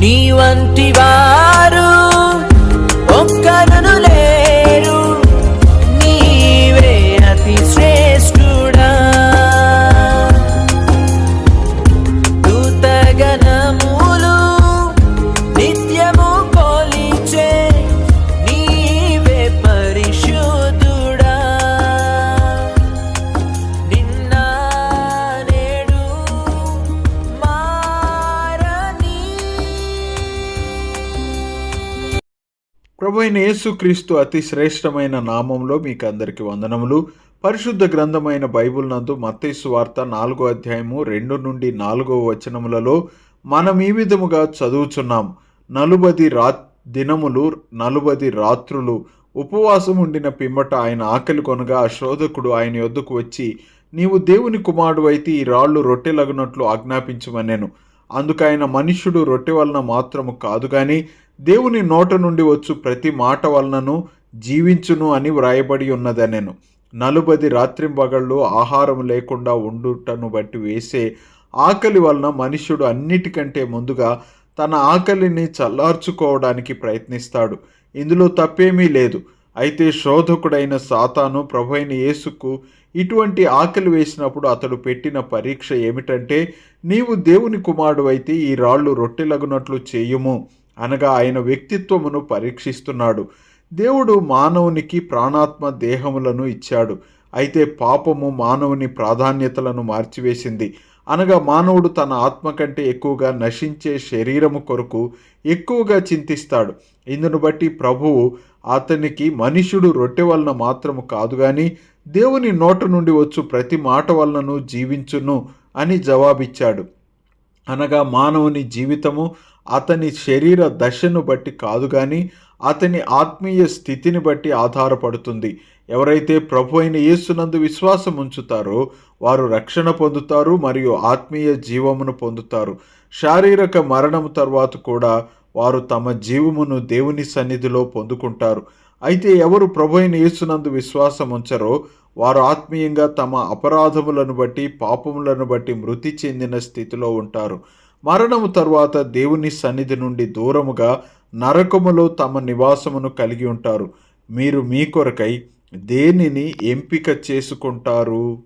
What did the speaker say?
నీ వంటి వారు ప్రభు అయిన యేసుక్రీస్తు అతి శ్రేష్టమైన నామంలో మీకు అందరికి వందనములు. పరిశుద్ధ గ్రంథమైన బైబిల్ నందు మత్తయి వార్త నాలుగో అధ్యాయము రెండు నుండి నాలుగో వచనములలో మనం ఈ విధముగా చదువుచున్నాం. నలుబది రా దినములు నలుబది రాత్రులు ఉపవాసం ఉండిన పిమ్మట ఆయన ఆకలి కొనగా ఆ శోధకుడు ఆయన యొద్దకు వచ్చి నీవు దేవుని కుమారుడు అయితే ఈ రాళ్ళు రొట్టెలగునట్లు ఆజ్ఞాపించమనేను. అందుకు ఆయన మనుష్యుడు రొట్టె వలన మాత్రము కాదు కానీ దేవుని నోట నుండి వచ్చు ప్రతి మాట వలనను జీవించును అని వ్రాయబడి ఉన్నదనెను. నలుబది రాత్రింబగళ్ళు ఆహారం లేకుండా ఉండుటను బట్టి వేసే ఆకలి వలన మనుష్యుడు అన్నిటికంటే ముందుగా తన ఆకలిని చల్లార్చుకోవడానికి ప్రయత్నిస్తాడు. ఇందులో తప్పేమీ లేదు. అయితే శోధకుడైన సాతాను ప్రభైన యేసుకు ఇటువంటి ఆకలి వేసినప్పుడు అతడు పెట్టిన పరీక్ష ఏమిటంటే నీవు దేవుని కుమారుడు అయితే ఈ రాళ్ళు రొట్టెలగునట్లు చేయుము. అనగా ఆయన వ్యక్తిత్వమును పరీక్షిస్తున్నాడు. దేవుడు మానవునికి ప్రాణాత్మ దేహములను ఇచ్చాడు. అయితే పాపము మానవుని ప్రాధాన్యతలను మార్చివేసింది. అనగా మానవుడు తన ఆత్మ కంటే ఎక్కువగా నశించే శరీరము కొరకు ఎక్కువగా చింతిస్తాడు. ఇందును బట్టి ప్రభువు అతనికి మనుషుడు రొట్టె వలన మాత్రము కాదు కానీ దేవుని నోట నుండి వచ్చు ప్రతి మాట వలనను జీవించును అని జవాబిచ్చాడు. అనగా మానవుని జీవితము అతని శరీర దశను బట్టి కాదు కానీ అతని ఆత్మీయ స్థితిని బట్టి ఆధారపడుతుంది. ఎవరైతే ప్రభు అయిన యేసునందు విశ్వాసం ఉంచుతారో వారు రక్షణ పొందుతారు మరియు ఆత్మీయ జీవమును పొందుతారు. శారీరక మరణం తర్వాత కూడా వారు తమ జీవమును దేవుని సన్నిధిలో పొందుకుంటారు. అయితే ఎవరు ప్రభు అయిన యేసునందు విశ్వాసం ఉంచరో వారు ఆత్మీయంగా తమ అపరాధములను బట్టి పాపములను బట్టి మృతి చెందిన స్థితిలో ఉంటారు. మరణము తరువాత దేవుని సన్నిధి నుండి దూరముగా నరకములో తమ నివాసమును కలిగి ఉంటారు. మీరు మీ కొరకై దేనిని ఎంపిక చేసుకుంటారు?